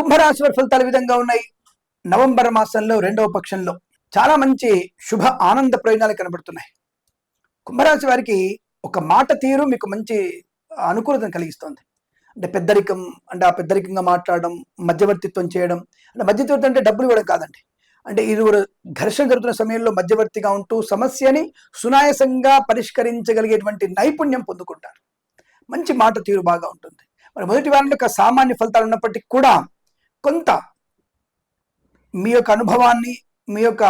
కుంభరాశి వారి ఫలితాలు విధంగా ఉన్నాయి. నవంబర్ మాసంలో రెండవ పక్షంలో చాలా మంచి శుభ ఆనంద ప్రయోజనాలు కనబడుతున్నాయి. కుంభరాశి వారికి ఒక మాట తీరు మీకు మంచి అనుకూలతను కలిగిస్తుంది. అంటే పెద్దరికం అంటే ఆ పెద్దరికంగా మాట్లాడడం మధ్యవర్తిత్వం చేయడం అంటే మధ్యవర్తి అంటే డబ్బులు ఇవ్వడం కాదండి. అంటే ఇరువురు ఘర్షణ జరుగుతున్న సమయంలో మధ్యవర్తిగా ఉంటూ సమస్యని సునాయాసంగా పరిష్కరించగలిగేటువంటి నైపుణ్యం పొందుకుంటారు. మంచి మాట తీరు బాగా ఉంటుంది. మరి మొదటి వారంలో ఒక సామాన్య ఫలితాలు ఉన్నప్పటికీ కూడా కొంత మీ యొక్క అనుభవాన్ని మీ యొక్క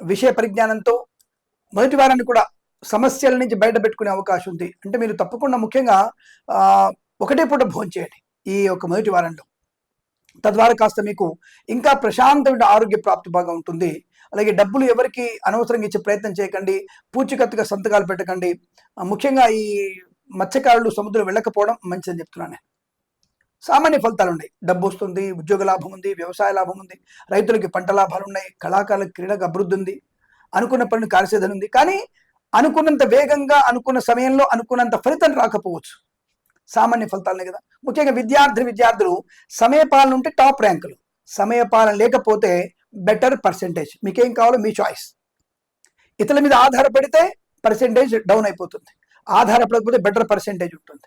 విషయ పరిజ్ఞానంతో మొదటి వారాన్ని కూడా సమస్యల నుంచి బయట పెట్టుకునే అవకాశం ఉంది. అంటే మీరు తప్పకుండా ముఖ్యంగా ఒకటే పూట భోజనం చేయండి ఈ యొక్క మొదటి వారంలో. తద్వారా కాస్త మీకు ఇంకా ప్రశాంతమైన ఆరోగ్య ప్రాప్తి బాగా ఉంటుంది. అలాగే డబ్బులు ఎవరికి అనవసరంగా ఇచ్చే ప్రయత్నం చేయకండి. పూచికత్తుగా సంతకాలు పెట్టకండి. ముఖ్యంగా ఈ మత్స్యకారులు సముద్రం వెళ్ళకపోవడం మంచిదని చెప్తున్నాను నేను. సామాన్య ఫలితాలు ఉన్నాయి. డబ్బు వస్తుంది ఉద్యోగ లాభం ఉంది వ్యవసాయ లాభం ఉంది రైతులకి పంట లాభాలు ఉన్నాయి కళాకారులకు క్రీడకు అభివృద్ధి ఉంది అనుకున్న పనులు కార్యసిద్ధం ఉంది. కానీ అనుకున్నంత వేగంగా అనుకున్న సమయంలో అనుకున్నంత ఫలితం రాకపోవచ్చు. సామాన్య ఫలితాలనే కదా. ముఖ్యంగా విద్యార్థి విద్యార్థులు సమయపాలన ఉంటే టాప్ ర్యాంకులు. సమయపాలన లేకపోతే బెటర్ పర్సెంటేజ్. మీకేం కావాలో మీ చాయిస్. ఇతరుల మీద ఆధారపడితే పర్సెంటేజ్ డౌన్ అయిపోతుంది. ఆధారపడకపోతే బెటర్ పర్సెంటేజ్ ఉంటుంది.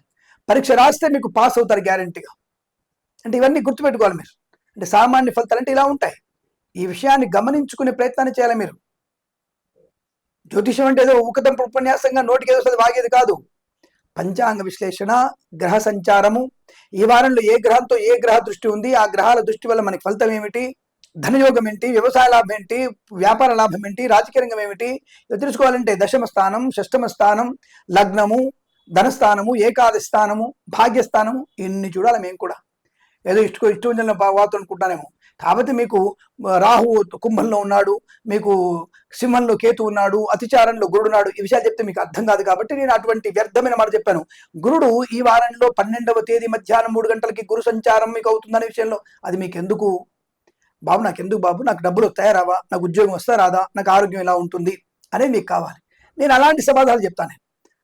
పరీక్ష రాస్తే మీకు పాస్ అవుతారు గ్యారంటీగా. అంటే ఇవన్నీ గుర్తుపెట్టుకోవాలి మీరు. అంటే సామాన్య ఫలితాలు అంటే ఇలా ఉంటాయి. ఈ విషయాన్ని గమనించుకునే ప్రయత్నాన్ని చేయాలి మీరు. జ్యోతిషం అంటే ఏదో ఉకతం ఉపన్యాసంగా నోటికి ఏదో వాగేది కాదు. పంచాంగ విశ్లేషణ గ్రహ సంచారము ఈ వారంలో ఏ గ్రహంతో ఏ గ్రహ దృష్టి ఉంది ఆ గ్రహాల దృష్టి వల్ల మనకి ఫలితం ఏమిటి ధనయోగం ఏంటి వ్యవసాయ లాభం ఏంటి వ్యాపార లాభం ఏంటి రాజకీయ రంగం ఏమిటి ఇవి తెలుసుకోవాలంటే దశమ స్థానం షష్టమ స్థానం లగ్నము ధనస్థానము ఏకాదశి స్థానము భాగ్యస్థానము ఇన్ని చూడాలి మేము కూడా. ఏదో ఇష్టం ఇష్టం వార్త అనుకుంటానేమో. కాబట్టి మీకు రాహువు రాహు కుంభంలో ఉన్నాడు మీకు సింహంలో కేతు ఉన్నాడు అతిచారంలో గురుడు ఉన్నాడు ఈ విషయాలు చెప్తే మీకు అర్థం కాదు కాబట్టి నేను అటువంటి వ్యర్థమైన మాట చెప్పాను. గురుడు ఈ వారంలో పన్నెండవ తేదీ మధ్యాహ్నం మూడు గంటలకి గురు సంచారం మీకు అవుతుందనే విషయంలో అది మీకు ఎందుకు బాబు నాకు ఎందుకు బాబు? నాకు డబ్బులు వస్తాయా రావా నాకు ఉద్యోగం వస్తా రాదా? నాకు ఆరోగ్యం ఎలా ఉంటుంది? అనేది మీకు కావాలి. నేను అలాంటి సమాధానాలు చెప్తాను.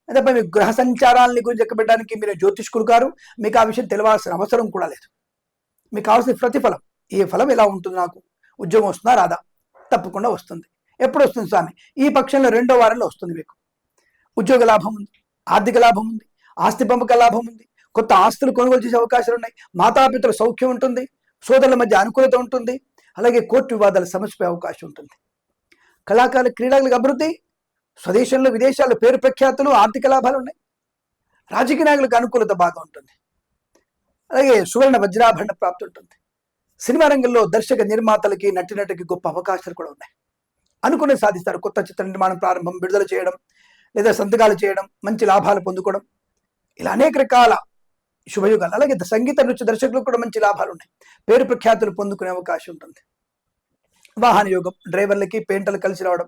అదే మీ గ్రహ సంచారాలని గురించి ఎక్కబెట్టడానికి మీరు జ్యోతిష్కులు గారు మీకు ఆ విషయం తెలియాల్సిన అవసరం కూడా లేదు. మీకు కావాల్సిన ప్రతిఫలం. ఈ ఫలం ఎలా ఉంటుంది నాకు? ఉద్యోగం వస్తుందా? రాదా? తప్పకుండా వస్తుంది. ఎప్పుడు వస్తుంది స్వామి? ఈ పక్షంలో రెండో వారంలో వస్తుంది మీకు. ఉద్యోగ లాభం ఉంది ఆర్థిక లాభం ఉంది ఆస్తి పంపక లాభం ఉంది కొత్త ఆస్తులు కొనుగోలు చేసే అవకాశాలు ఉన్నాయి మాతాపితల సౌఖ్యం ఉంటుంది సోదరుల మధ్య అనుకూలత ఉంటుంది అలాగే కోర్టు వివాదాల సమస్య అవకాశం ఉంటుంది. కళాకారుల క్రీడలకు అభివృద్ధి స్వదేశంలో విదేశాల్లో పేరు ప్రఖ్యాతులు ఆర్థిక లాభాలు ఉన్నాయి. రాజకీయ నాయకులకు అనుకూలత బాగా ఉంటుంది. అలాగే సువర్ణ వజ్రాభరణ ప్రాప్తి ఉంటుంది. సినిమా రంగంలో దర్శక నిర్మాతలకి నటినటికి గొప్ప అవకాశాలు కూడా ఉన్నాయి. అనుకునే సాధిస్తారు. కొత్త చిత్ర నిర్మాణం ప్రారంభం విడుదల చేయడం లేదా సంతకాలు చేయడం మంచి లాభాలు పొందుకోవడం. ఇలా అనేక రకాల శుభయుగాలు అలాగే సంగీత నృత్య దర్శకులకు కూడా మంచి లాభాలు ఉన్నాయి. పేరు ప్రఖ్యాతులు పొందుకునే అవకాశం ఉంటుంది. వాహన యోగం డ్రైవర్లకి పెయింటర్లు కలిసి రావడం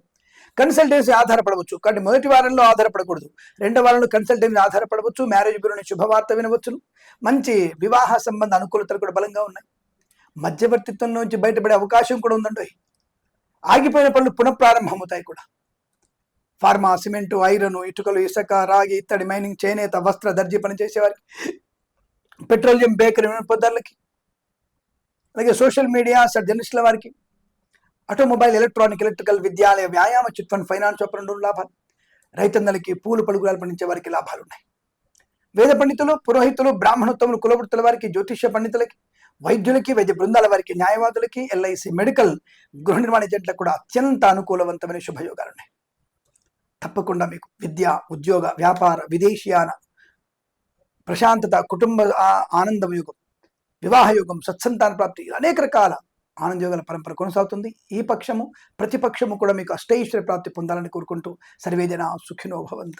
కన్సల్టెన్సీ ఆధారపడవచ్చు. కానీ మొదటి వారంలో ఆధారపడకూడదు. రెండవ వారంలో కన్సల్టెన్సీ ఆధారపడవచ్చు. మ్యారేజ్ గురించి శుభవార్త వినవచ్చును. మంచి వివాహ సంబంధ అనుకూలతలు కూడా బలంగా ఉన్నాయి. మధ్యవర్తిత్వం నుంచి బయటపడే అవకాశం కూడా ఉందండి. ఆగిపోయిన పనులు పునఃప్రారంభమవుతాయి కూడా. ఫార్మా సిమెంటు ఐరన్ ఇటుకలు ఇసుక రాగి ఇత్తడి మైనింగ్ చేనేత వస్త్ర దర్జీ పని చేసేవారికి. పెట్రోలియం బేకరీ వినియోగదారులకి అలాగే సోషల్ మీడియా జర్నలిస్టుల వారికి. ఆటోమొబైల్ ఎలక్ట్రానిక్ ఎలక్ట్రికల్ విద్యాలయ వ్యాయామ చిట్ ఫండ్ ఫైనాన్స్ రెండు లాభాలు. రైతన్నలకి పూలు పలుకురాలు పండించే వారికి లాభాలు ఉన్నాయి వేద పండితులు పురోహితులు బ్రాహ్మణోత్తములు కులవృత్తుల వారికి జ్యోతిష్య పండితులకి వైద్యులకి వైద్య బృందాల వారికి న్యాయవాదులకి ఎల్ఐసి మెడికల్ గృహ నిర్మాణ ఏజెంట్లకు కూడా అత్యంత అనుకూలవంతమైన శుభయోగాలు ఉన్నాయి తప్పకుండా మీకు విద్య ఉద్యోగ వ్యాపార విదేశీయాన ప్రశాంతత కుటుంబ ఆ- ఆనందం యుగం వివాహ యుగం సత్సంతాన ప్రాప్తి అనేక రకాల ఆనందయోగాల పరంపర కొనసాగుతుంది. ఈ పక్షము ప్రతిపక్షము కూడా మీకు అష్టైశ్వర్య ప్రాప్తి పొందాలని కోరుకుంటూ సర్వేజన సుఖినో భవంతు.